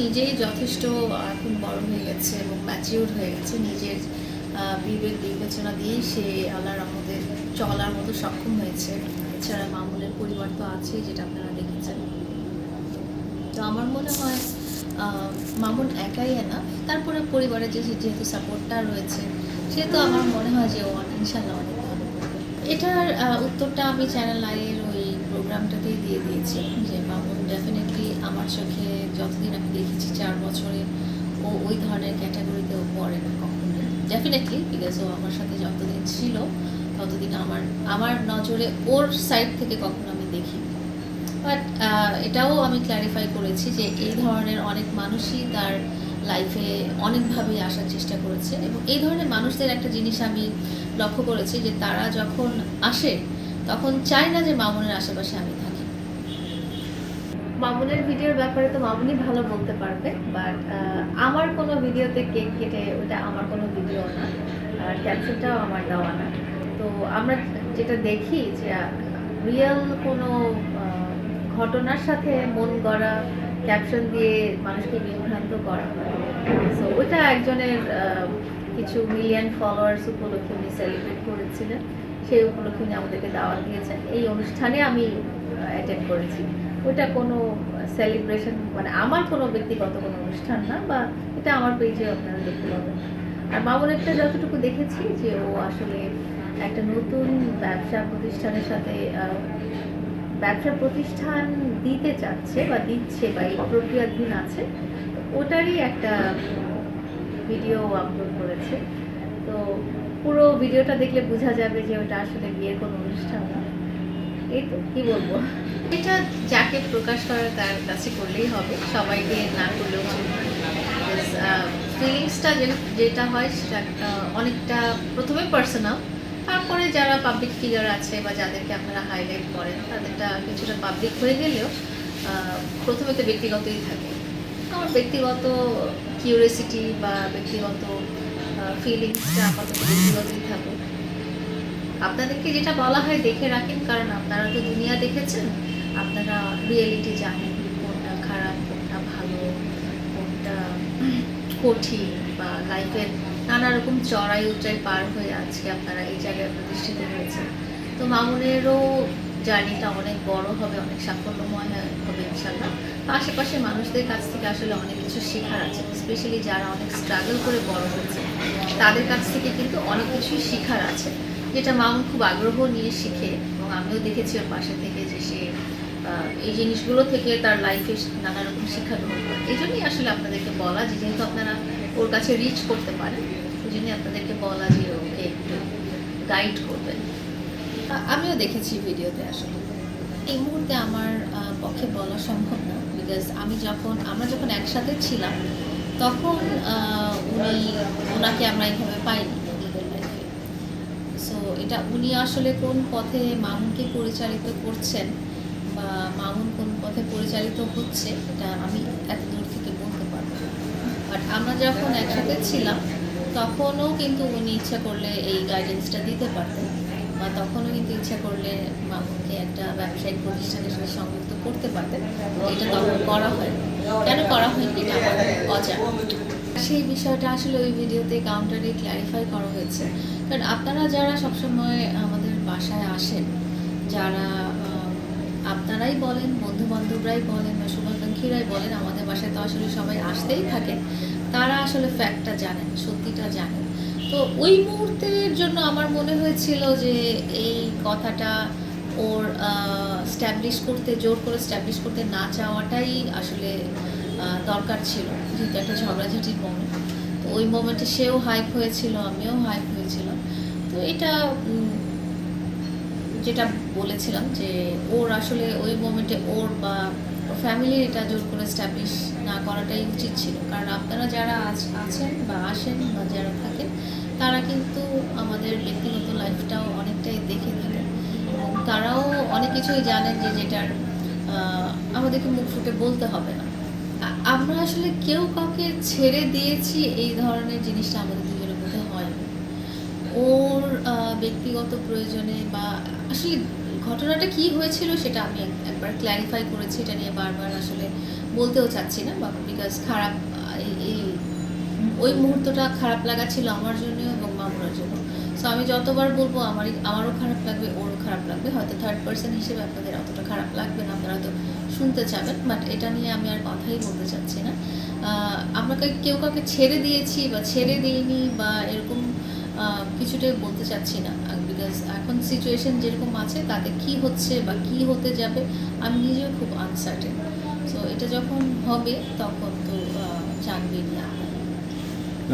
নিজেই যথেষ্ট এখন বড় হয়ে গেছে এবং ম্যাচিউর হয়ে গেছে। নিজের বিবেক বিবেচনা দিয়েই সে আল্লাহর রহমতে চলার মতো সক্ষম হয়েছে। এছাড়া মামুনের পরিবার তো আছেই যেটা আপনারা দেখেছেন। তো আমার মনে হয় মামুন একাই না তারপরে পরিবারের যে যেহেতু সাপোর্টটা রয়েছে সেহেতু আমার মনে হয় যে ও ইনশাল্লাহ অনেক ভালো। এটার উত্তরটা আমি চ্যানেল আইয়ের ওই প্রোগ্রামটাতেই দিয়ে দিয়েছি, যে মামুন ডেফিনেটলি আমার চোখে যতদিন আমি দেখেছি চার বছরে, ও ওই ধরনের ক্যাটাগরিতে ও পড়ে না কখনো ডেফিনেটলি বিকজ ও আমার সাথে যতদিন ছিল, ততদিন আমার আমার নজরে ওর সাইড থেকে কখনো আমি দেখি বাট এটাও আমি ক্ল্যারিফাই করেছি যে এই ধরনের অনেক মানুষই তার লাইফে অনেকভাবেই আসার চেষ্টা করেছে এবং এই ধরনের মানুষদের একটা জিনিস আমি লক্ষ্য করেছি যে তারা যখন আসে, তখন চায় না যে মামুনের আশেপাশে আমি থাকি। মামুনের ভিডিওর ব্যাপারে তো মামুনই ভালো বলতে পারবে বাট আমার কোনো ভিডিওতে কেক কেটে ওটা আমার কোনো ভিডিও না, আর ক্যাপশনটাও আমার দেওয়া না। তো আমরা যেটা দেখি যে রিয়েল কোনো ঘটনার সাথে মন গড়া ক্যাপশন দিয়ে মানুষকে বিভ্রান্ত করা হয়। সো ওটা একজনের কিছু মিলিয়ন ফলোয়ার্স উপলক্ষে উনি সেলিব্রেট করেছিলেন। সেই উপলক্ষে উনি আমাদেরকে দাওয়াত দিয়েছেন। এই অনুষ্ঠানে আমি অ্যাটেন্ড করেছি। ওটা কোনো সেলিব্রেশন মানে আমার কোনো ব্যক্তিগত কোনো অনুষ্ঠান না, বা এটা আমার পেজে আপনারা দেখতে পাবেন। আর মামুনেরটা যতটুকু দেখেছি যে ও আসলে একটা নতুন ব্যবসা প্রতিষ্ঠানের সাথে ব্যবসা প্রতিষ্ঠান দিতে চাচ্ছে বা দিচ্ছে বা এই প্রক্রিয়াধীন আছে, ওটারই একটা ভিডিও আপলোড করেছে। তো পুরো ভিডিওটা দেখলে বোঝা যাবে যে ওটা আসলে বিয়ের কোনো অনুষ্ঠান না। এই তো, কি বলব? এটা যাকে প্রকাশ করার তার কাছে করলেই হবে, সবাইকে না করলেও ফিলিংসটা যেটা হয় সেটা অনেকটা প্রথমে পার্সোনাল তারপরে যারা পাবলিক ফিগার আছে বা যাদেরকে আপনারা হাইলাইট করেন, তাদেরটা কিছুটা পাবলিক হয়ে গেলেও প্রথমে তো ব্যক্তিগতই থাকে। আমার ব্যক্তিগত কিউরিয়াসিটি বা ব্যক্তিগত ফিলিংসটা আপাতত ব্যক্তিগতই থাকে আপনাদেরকে যেটা বলা হয় দেখে রাখেন, কারণ আপনারা তো দুনিয়া দেখেছেন, আপনারা রিয়েলিটি জানেন কোনটা খারাপ, কোনটা ভালো, কোনটা কঠিন বা লাইফের নানা রকম চড়াই উচড়াই পার হয়ে আজকে আপনারা এই জায়গায় প্রতিষ্ঠিত হয়েছেন। তো মামুনেরও জার্নিটা অনেক বড় হবে, অনেক সাফল্যময় হবে ইনশাল্লাহ আশেপাশে মানুষদের কাছ থেকে আসলে অনেক কিছু শেখার আছে স্পেশালি যারা অনেক স্ট্রাগল করে বড় হয়েছে, তাদের কাছ থেকে কিন্তু অনেক কিছুই শেখার আছে, যেটা মামুন খুব আগ্রহ নিয়ে শিখে এবং আমিও দেখেছি ওর পাশে থেকে যে সে এই জিনিসগুলো থেকে তার লাইফে নানা রকম শিক্ষা গ্রহণ করে। এই জন্যই আসলে আপনাদেরকে বলা যে যেহেতু আপনারা ওর কাছে রিচ করতে পারেন, এই জন্যই আপনাদেরকে বলা যে ওকে একটু গাইড করবেন। আমিও দেখেছি ভিডিওতে আসলে। এই মুহূর্তে আমার পক্ষে বলা সম্ভব না বিকজ আমি যখন, আমরা যখন একসাথে ছিলাম, তখন উনি, ওনাকে আমরা এইভাবে পাইনি সো এটা উনি আসলে কোন পথে মামুনকে পরিচালিত করছেন বা মামুন কোন পথে পরিচালিত হচ্ছে, এটা আমি এত দূর থেকে বলতে পারব বাট আমরা যখন একসাথে ছিলাম, তখনও কিন্তু উনি ইচ্ছা করলে এই গাইডেন্সটা দিতে পারতেন। বা তখনও কিন্তু ইচ্ছা করলে মামুনকে একটা ব্যবসায়িক প্রতিষ্ঠানের সাথে সংযুক্ত করতে পারতেন এটা তখন করা হয়। কেন করা হয়নি এটা অজানা। সেই বিষয়টা আসলে ওই ভিডিওতে কাউন্টারে ক্ল্যারিফাই করা হয়েছে। কারণ আপনারা যারা সবসময় আমাদের বাসায় আসেন, যারা আপনারাই বলেন বন্ধু বান্ধবরাই বলেন বা শুভাকাঙ্ক্ষীরাই বলেন, আমাদের বাসায় তো আসলে সবাই আসতেই থাকে তারা আসলে ফ্যাক্টটা জানেন, সত্যিটা জানেন। তো ওই মুহূর্তের জন্য আমার মনে হয়েছিল যে এই কথাটা ওর স্ট্যাবলিশ করতে, জোর করে স্ট্যাবলিশ করতে না চাওয়াটাই আসলে দরকার ছিল, যেহেতু একটা ঝগড়াঝাটির মোমেন্ট তো ওই মোমেন্টে সেও হাইপ হয়েছিল, আমিও হাইপ হয়েছিলাম। তো এটা যেটা বলেছিলাম যে ওর আসলে ওই মোমেন্টে ওর বা ফ্যামিলির এটা জোর করে স্ট্যাবলিশ না করাটাই উচিত ছিল। কারণ আপনারা যারা আছ- আছেন বা আসেন বা যারা থাকেন, তারা কিন্তু আমাদের ব্যক্তিগত লাইফটাও অনেকটাই দেখে থাকেন এবং তারাও অনেক কিছুই জানেন যে যেটার আমাদেরকে মুখ ফুটে বলতে হবে না। আমরা আসলে কেউ কাউকে ছেড়ে দিয়েছি এই ধরনের জিনিসটা আমাদের ওর ব্যক্তিগত প্রয়োজনে বা আসলে ঘটনাটা কি হয়েছিল সেটা আমি একবার ক্ল্যারিফাই করেছি, এটা নিয়ে বারবার আসলে বলতেও চাচ্ছি না বা বিকজ খারাপ, এই- ওই মুহূর্তটা খারাপ লাগা ছিল আমার জন্য এবং মামুনার জন্য। সো আমি যতবার বলব আমারই, আমারও খারাপ লাগবে, ওরও খারাপ লাগবে। হয়তো থার্ড পার্সন হিসেবে আপনাদের অতটা খারাপ লাগবে না, আপনারা তো শুনতে চাবেন বাট এটা নিয়ে আমি আর কথাই বলতে চাচ্ছি না। আপনাকে কেউ কাউকে ছেড়ে দিয়েছি বা ছেড়ে দিইনি বা এরকম কিছুটাই বলতে চাচ্ছি না বিকজ এখন সিচুয়েশন যেরকম আছে, তাতে কি হচ্ছে বা কি হতে যাবে, আমি নিজেও খুব আনসার্টেন তো এটা যখন হবে, তখন তো জানবেনই আপনারা।